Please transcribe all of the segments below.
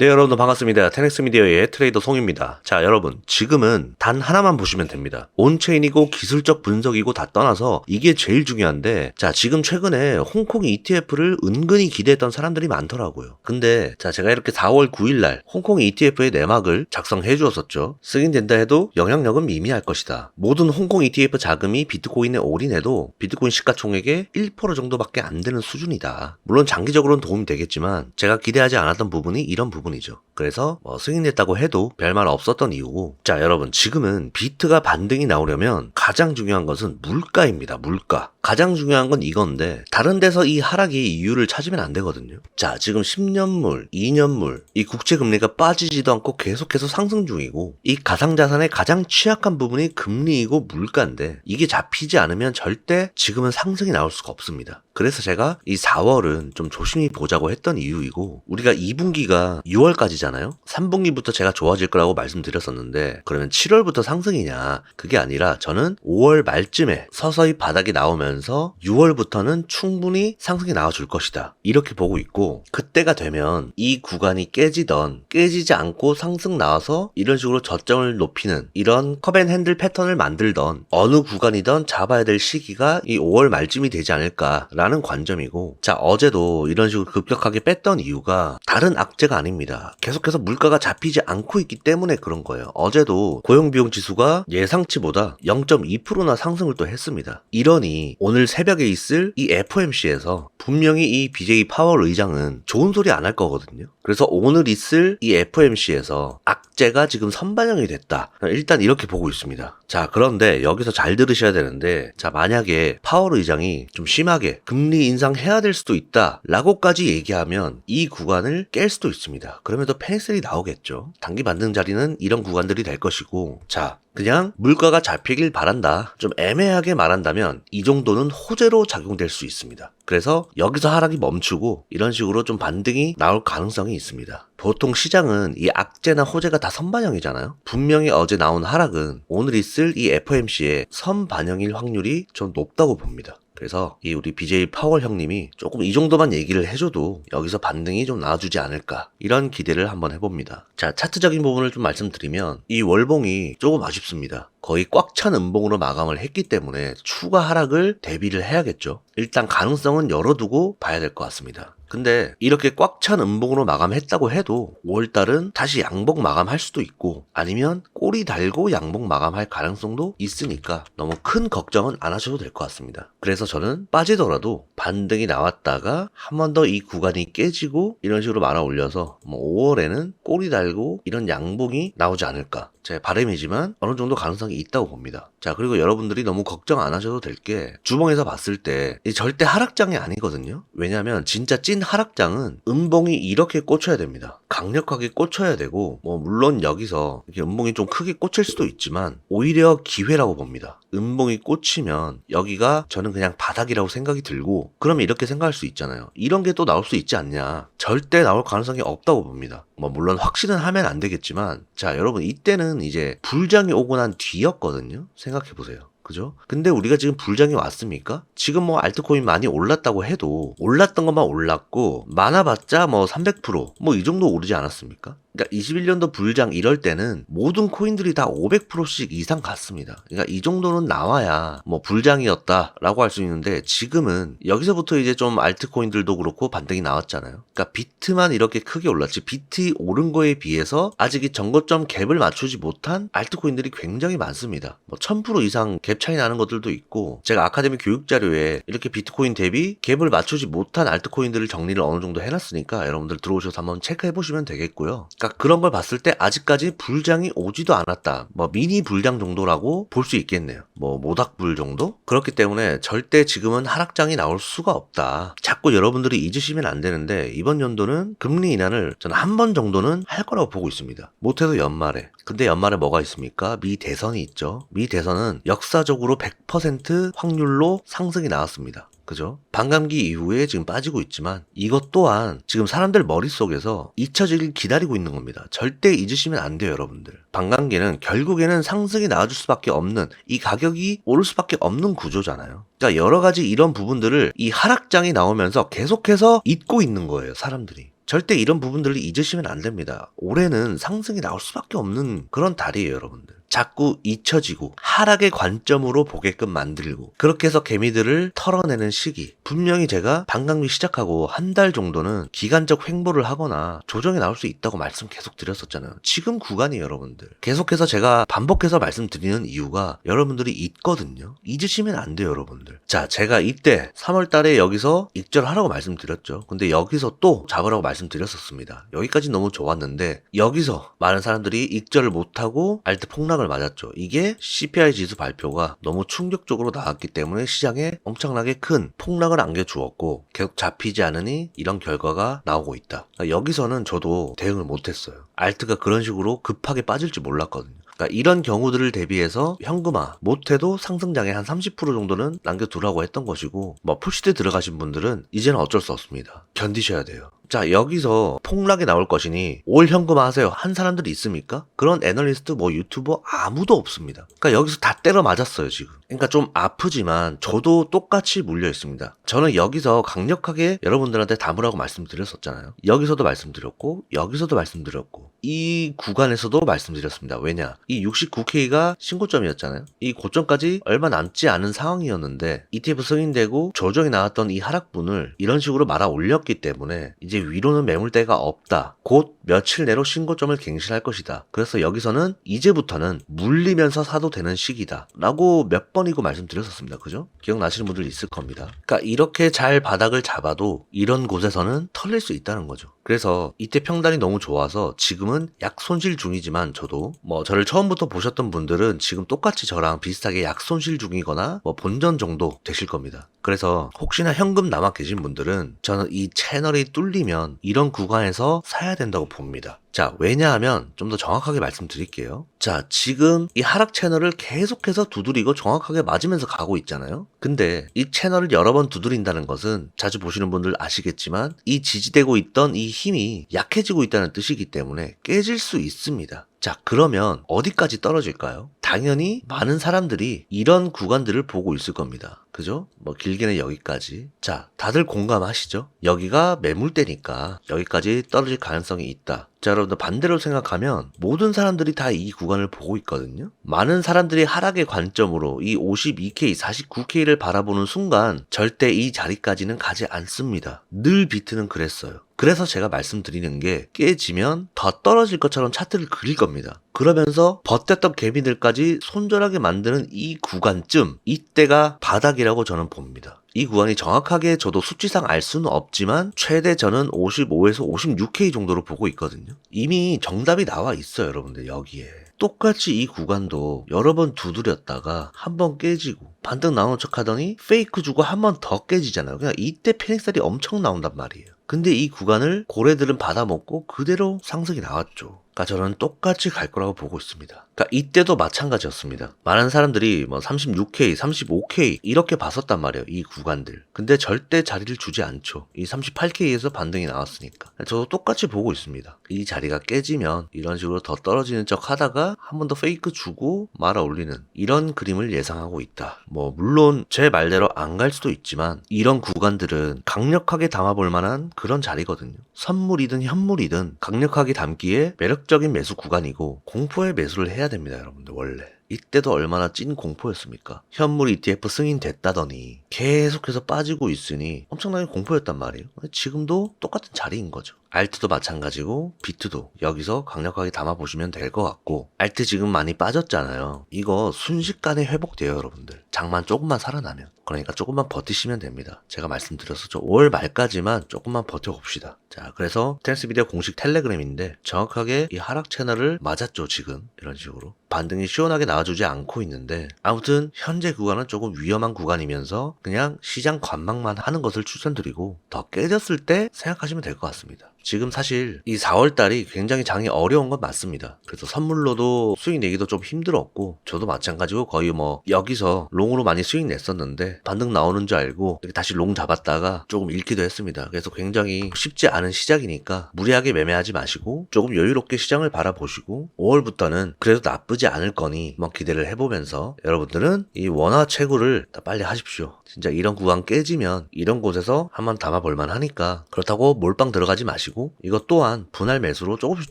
네, 여러분 반갑습니다. 테넥스 미디어의 트레이더 송입니다. 자, 여러분, 지금은 단 하나만 보시면 됩니다. 온체인이고 기술적 분석이고 다 떠나서 이게 제일 중요한데, 자, 지금 최근에 홍콩 ETF를 은근히 기대했던 사람들이 많더라고요. 근데, 자, 제가 이렇게 4월 9일날 홍콩 ETF의 내막을 작성해 주었었죠. 승인된다 해도 영향력은 미미할 것이다. 모든 홍콩 ETF 자금이 비트코인에 올인해도 비트코인 시가총액의 1% 정도밖에 안 되는 수준이다. 물론 장기적으로는 도움이 되겠지만, 제가 기대하지 않았던 부분이 이런 부분 이죠. 그래서 뭐 승인됐다고 해도 별말 없었던 이유고 자 여러분 지금은 비트가 반등이 나오려면 가장 중요한 것은 물가입니다 물가. 가장 중요한 건 이건데 다른 데서 이 하락의 이유를 찾으면 안 되거든요. 자 지금 10년물 2년물 이 국채 금리가 빠지지도 않고 계속해서 상승 중이고 이 가상자산의 가장 취약한 부분이 금리이고 물가인데 이게 잡히지 않으면 절대 지금은 상승이 나올 수가 없습니다. 그래서 제가 이 4월은 좀 조심히 보자고 했던 이유이고 우리가 2분기가 6월까지잖아요. 3분기부터 제가 좋아질 거라고 말씀드렸었는데 그러면 7월부터 상승이냐? 그게 아니라 저는 5월 말쯤에 서서히 바닥이 나오면서 6월부터는 충분히 상승이 나와줄 것이다. 이렇게 보고 있고 그때가 되면 이 구간이 깨지던 깨지지 않고 상승 나와서 이런 식으로 저점을 높이는 이런 컵앤핸들 패턴을 만들던 어느 구간이던 잡아야 될 시기가 이 5월 말쯤이 되지 않을까라는 관점이고 자 어제도 이런 식으로 급격하게 뺐던 이유가 다른 악재가 아닙니다. 계속 해서 물가가 잡히지 않고 있기 때문에 그런 거예요. 어제도 고용비용 지수가 예상치보다 0.2%나 상승을 또 했습니다. 이러니 오늘 새벽에 있을 이 FOMC에서 분명히 이 BJ 파월 의장은 좋은 소리 안 할 거거든요. 그래서 오늘 있을 이 FOMC에서 악재가 지금 선반영이 됐다. 일단 이렇게 보고 있습니다. 자, 그런데 여기서 잘 들으셔야 되는데, 자, 만약에 파월 의장이 좀 심하게 금리 인상해야 될 수도 있다. 라고까지 얘기하면 이 구간을 깰 수도 있습니다. 또 페니셀이 나오겠죠. 단기 반등 자리는 이런 구간들이 될 것이고, 자, 그냥 물가가 잡히길 바란다. 좀 애매하게 말한다면 이 정도는 호재로 작용될 수 있습니다. 그래서 여기서 하락이 멈추고 이런 식으로 좀 반등이 나올 가능성이 있습니다. 보통 시장은 이 악재나 호재가 다 선반영이잖아요. 분명히 어제 나온 하락은 오늘 있을 이 FOMC의 선반영일 확률이 좀 높다고 봅니다. 그래서 이 우리 BJ 파월 형님이 조금 이 정도만 얘기를 해줘도 여기서 반등이 좀 나와주지 않을까 이런 기대를 한번 해봅니다. 자 차트적인 부분을 좀 말씀드리면 이 월봉이 조금 아쉽습니다. 거의 꽉 찬 음봉으로 마감을 했기 때문에 추가 하락을 대비를 해야겠죠. 일단 가능성은 열어두고 봐야 될 것 같습니다. 근데 이렇게 꽉 찬 음봉으로 마감했다고 해도 5월달은 다시 양봉 마감할 수도 있고 아니면 꼬리 달고 양봉 마감할 가능성도 있으니까 너무 큰 걱정은 안 하셔도 될 것 같습니다. 그래서 저는 빠지더라도 반등이 나왔다가 한 번 더 이 구간이 깨지고 이런 식으로 말아 올려서 뭐 5월에는 꼬리 달고 이런 양봉이 나오지 않을까 제 바람이지만 어느 정도 가능성이 있다고 봅니다. 자, 그리고 여러분들이 너무 걱정 안 하셔도 될 게 주봉에서 봤을 때 절대 하락장이 아니거든요. 왜냐면 진짜 찐 하락장은 음봉이 이렇게 꽂혀야 됩니다. 강력하게 꽂혀야 되고 뭐 물론 여기서 이렇게 음봉이 좀 크게 꽂힐 수도 있지만 오히려 기회라고 봅니다. 음봉이 꽂히면 여기가 저는 그냥 바닥이라고 생각이 들고 그러면 이렇게 생각할 수 있잖아요. 이런 게 또 나올 수 있지 않냐. 절대 나올 가능성이 없다고 봅니다. 뭐 물론 확신은 하면 안 되겠지만 자 여러분 이때는 이제 불장이 오고 난 뒤였거든요. 생각해 보세요. 그죠? 근데 우리가 지금 불장이 왔습니까? 지금 뭐 알트코인 많이 올랐다고 해도 올랐던 것만 올랐고 많아봤자 뭐 300%뭐 이 정도 오르지 않았습니까? 그러니까 21년도 불장 이럴 때는 모든 코인들이 다 500%씩 이상 갔습니다. 그러니까 이 정도는 나와야 뭐 불장이었다라고 할 수 있는데 지금은 여기서부터 이제 좀 알트코인들도 그렇고 반등이 나왔잖아요. 그러니까 비트만 이렇게 크게 올랐지 비트 오른 거에 비해서 아직 이 정거점 갭을 맞추지 못한 알트코인들이 굉장히 많습니다. 뭐 1000% 이상 갭 차이 나는 것들도 있고 제가 아카데미 교육 자료에 이렇게 비트코인 대비 갭을 맞추지 못한 알트코인들을 정리를 어느 정도 해놨으니까 여러분들 들어오셔서 한번 체크해 보시면 되겠고요. 그러니까 그런 걸 봤을 때 아직까지 불장이 오지도 않았다. 뭐 미니 불장 정도라고 볼 수 있겠네요. 뭐 모닥불 정도? 그렇기 때문에 절대 지금은 하락장이 나올 수가 없다. 자꾸 여러분들이 잊으시면 안 되는데 이번 연도는 금리 인하를 저는 한 번 정도는 할 거라고 보고 있습니다. 못해도 연말에. 근데 연말에 뭐가 있습니까? 미 대선이 있죠. 미 대선은 역사적으로 100% 확률로 상승이 나왔습니다. 그죠? 반감기 이후에 지금 빠지고 있지만 이것 또한 지금 사람들 머릿속에서 잊혀지길 기다리고 있는 겁니다. 절대 잊으시면 안 돼요, 여러분들. 반감기는 결국에는 상승이 나와줄 수밖에 없는 이 가격이 오를 수밖에 없는 구조잖아요. 그러니까 여러 가지 이런 부분들을 이 하락장이 나오면서 계속해서 잊고 있는 거예요, 사람들이. 절대 이런 부분들을 잊으시면 안 됩니다. 올해는 상승이 나올 수밖에 없는 그런 달이에요, 여러분들. 자꾸 잊혀지고 하락의 관점으로 보게끔 만들고 그렇게 해서 개미들을 털어내는 시기. 분명히 제가 반강미 시작하고 한 달 정도는 기간적 횡보를 하거나 조정이 나올 수 있다고 말씀 계속 드렸었잖아요. 지금 구간이에요 여러분들. 계속해서 제가 반복해서 말씀드리는 이유가 여러분들이 잊거든요. 잊으시면 안 돼요 여러분들. 자 제가 이때 3월 달에 여기서 익절하라고 말씀드렸죠. 근데 여기서 또 잡으라고 말씀드렸었습니다. 여기까지 너무 좋았는데 여기서 많은 사람들이 익절을 못하고 알트 폭락 폭락을 맞았죠. 이게 CPI 지수 발표가 너무 충격적으로 나왔기 때문에 시장에 엄청나게 큰 폭락을 안겨주었고 계속 잡히지 않으니 이런 결과가 나오고 있다. 그러니까 여기서는 저도 대응을 못했어요. 알트가 그런 식으로 급하게 빠질 줄 몰랐거든요. 그러니까 이런 경우들을 대비해서 현금화 못해도 상승장에 한 30% 정도는 남겨두라고 했던 것이고 뭐 풀시대 들어가신 분들은 이제는 어쩔 수 없습니다. 견디셔야 돼요. 자 여기서 폭락이 나올 것이니 올 현금화 하세요 한 사람들이 있습니까? 그런 애널리스트 뭐 유튜버 아무도 없습니다. 그러니까 여기서 다 때려 맞았어요 지금. 그러니까 좀 아프지만 저도 똑같이 물려 있습니다. 저는 여기서 강력하게 여러분들한테 담으라고 말씀드렸었잖아요. 여기서도 말씀드렸고 여기서도 말씀드렸고 이 구간에서도 말씀드렸습니다. 왜냐 이 69K가 신고점이었잖아요. 이 고점까지 얼마 남지 않은 상황이었는데 ETF 승인되고 조정이 나왔던 이 하락분을 이런 식으로 말아 올렸기 때문에 이제 위로는 매물대가 없다. 곧 며칠 내로 신고점을 갱신할 것이다. 그래서 여기서는 이제부터는 물리면서 사도 되는 시기다. 라고 몇 번이고 말씀드렸었습니다. 그죠? 기억나시는 분들 있을 겁니다. 그러니까 이렇게 잘 바닥을 잡아도 이런 곳에서는 털릴 수 있다는 거죠. 그래서 이때 평단이 너무 좋아서 지금은 약 손실 중이지만 저도 뭐 저를 처음부터 보셨던 분들은 지금 똑같이 저랑 비슷하게 약 손실 중이거나 뭐 본전 정도 되실 겁니다. 그래서 혹시나 현금 남아 계신 분들은 저는 이 채널이 뚫리면 이런 구간에서 사야 된다고 봅니다. 자, 왜냐하면 좀 더 정확하게 말씀드릴게요. 자, 지금 이 하락 채널을 계속해서 두드리고 정확하게 맞으면서 가고 있잖아요. 근데 이 채널을 여러 번 두드린다는 것은 자주 보시는 분들 아시겠지만 이 지지되고 있던 이 힘이 약해지고 있다는 뜻이기 때문에 깨질 수 있습니다. 자, 그러면 어디까지 떨어질까요? 당연히 많은 사람들이 이런 구간들을 보고 있을 겁니다. 그죠? 뭐 길게는 여기까지. 자, 다들 공감하시죠? 여기가 매물대니까 여기까지 떨어질 가능성이 있다. 자, 여러분들 반대로 생각하면 모든 사람들이 다 이 구간을 보고 있거든요. 많은 사람들이 하락의 관점으로 이 52K, 49K를 바라보는 순간 절대 이 자리까지는 가지 않습니다. 늘 비트는 그랬어요. 그래서 제가 말씀드리는 게 깨지면 더 떨어질 것처럼 차트를 그릴 겁니다. 그러면서 버텼던 개미들까지 손절하게 만드는 이 구간쯤 이때가 바닥이라고 저는 봅니다. 이 구간이 정확하게 저도 수치상 알 수는 없지만 최대 저는 55에서 56K 정도로 보고 있거든요. 이미 정답이 나와 있어요, 여러분들 여기에. 똑같이 이 구간도 여러 번 두드렸다가 한 번 깨지고 반등 나오는 척 하더니 페이크 주고 한 번 더 깨지잖아요. 그냥 이때 패닉살이 엄청 나온단 말이에요. 근데 이 구간을 고래들은 받아먹고 그대로 상승이 나왔죠. 그러니까 저는 똑같이 갈 거라고 보고 있습니다. 그러니까 이때도 마찬가지였습니다. 많은 사람들이 뭐 36K, 35K 이렇게 봤었단 말이에요. 이 구간들. 근데 절대 자리를 주지 않죠. 이 38K에서 반등이 나왔으니까. 저도 똑같이 보고 있습니다. 이 자리가 깨지면 이런 식으로 더 떨어지는 척 하다가 한 번 더 페이크 주고 말아 올리는 이런 그림을 예상하고 있다. 뭐 물론 제 말대로 안 갈 수도 있지만 이런 구간들은 강력하게 담아볼 만한 그런 자리거든요. 선물이든 현물이든 강력하게 담기에 매력적인 매수 구간이고 공포의 매수를 해야 됩니다, 여러분들 원래. 이때도 얼마나 찐 공포였습니까? 현물 ETF 승인됐다더니 계속해서 빠지고 있으니 엄청나게 공포였단 말이에요. 지금도 똑같은 자리인 거죠. 알트도 마찬가지고 비트도 여기서 강력하게 담아 보시면 될 것 같고 알트 지금 많이 빠졌잖아요. 이거 순식간에 회복돼요 여러분들. 장만 조금만 살아나면. 그러니까 조금만 버티시면 됩니다. 제가 말씀드렸었죠. 5월 말까지만 조금만 버텨봅시다. 자, 그래서 텐스 비디오 공식 텔레그램인데 정확하게 이 하락 채널을 맞았죠, 지금. 이런 식으로. 반등이 시원하게 나와주지 않고 있는데 아무튼 현재 구간은 조금 위험한 구간이면서 그냥 시장 관망만 하는 것을 추천드리고 더 깨졌을 때 생각하시면 될 것 같습니다. 지금 사실 이 4월 달이 굉장히 장이 어려운 건 맞습니다. 그래서 선물로도 수익 내기도 좀 힘들었고 저도 마찬가지고 거의 뭐 여기서 롱으로 많이 수익 냈었는데 반등 나오는 줄 알고 다시 롱 잡았다가 조금 잃기도 했습니다. 그래서 굉장히 쉽지 않은 시작이니까 무리하게 매매하지 마시고 조금 여유롭게 시장을 바라보시고 5월부터는 그래도 나쁘지 않을 거니 뭐 기대를 해보면서 여러분들은 이 원화 채굴을 다 빨리 하십시오. 진짜 이런 구간 깨지면 이런 곳에서 한번 담아볼 만 하니까 그렇다고 몰빵 들어가지 마시고 마시고 이것 또한 분할 매수로 조금씩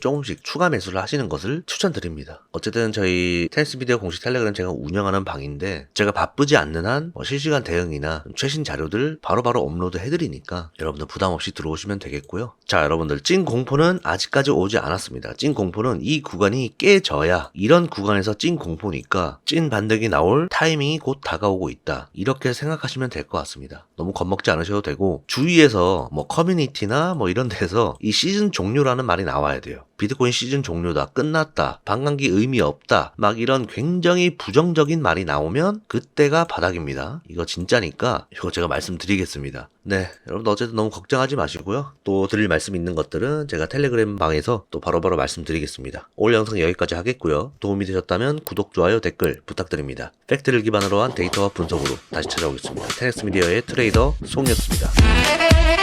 조금씩 추가 매수를 하시는 것을 추천드립니다. 어쨌든 저희 테니스 비디오 공식 텔레그램 제가 운영하는 방인데 제가 바쁘지 않는 한 뭐 실시간 대응이나 최신 자료들 바로 바로 업로드 해드리니까 여러분들 부담 없이 들어오시면 되겠고요. 자 여러분들 찐 공포는 아직까지 오지 않았습니다. 찐 공포는 이 구간이 깨져야 이런 구간에서 찐 공포니까 찐 반등이 나올 타이밍이 곧 다가오고 있다. 이렇게 생각하시면 될 것 같습니다. 너무 겁먹지 않으셔도 되고 주위에서 뭐 커뮤니티나 뭐 이런 데서 이 시즌 종료라는 말이 나와야 돼요. 비트코인 시즌 종료다, 끝났다, 반감기 의미 없다, 막 이런 굉장히 부정적인 말이 나오면 그때가 바닥입니다. 이거 진짜니까 이거 제가 말씀드리겠습니다. 네, 여러분 어쨌든 너무 걱정하지 마시고요. 또 드릴 말씀 있는 것들은 제가 텔레그램 방에서 또 바로바로 말씀드리겠습니다. 오늘 영상 여기까지 하겠고요. 도움이 되셨다면 구독, 좋아요, 댓글 부탁드립니다. 팩트를 기반으로 한 데이터와 분석으로 다시 찾아오겠습니다. 테넥스 미디어의 트레이더 송이었습니다.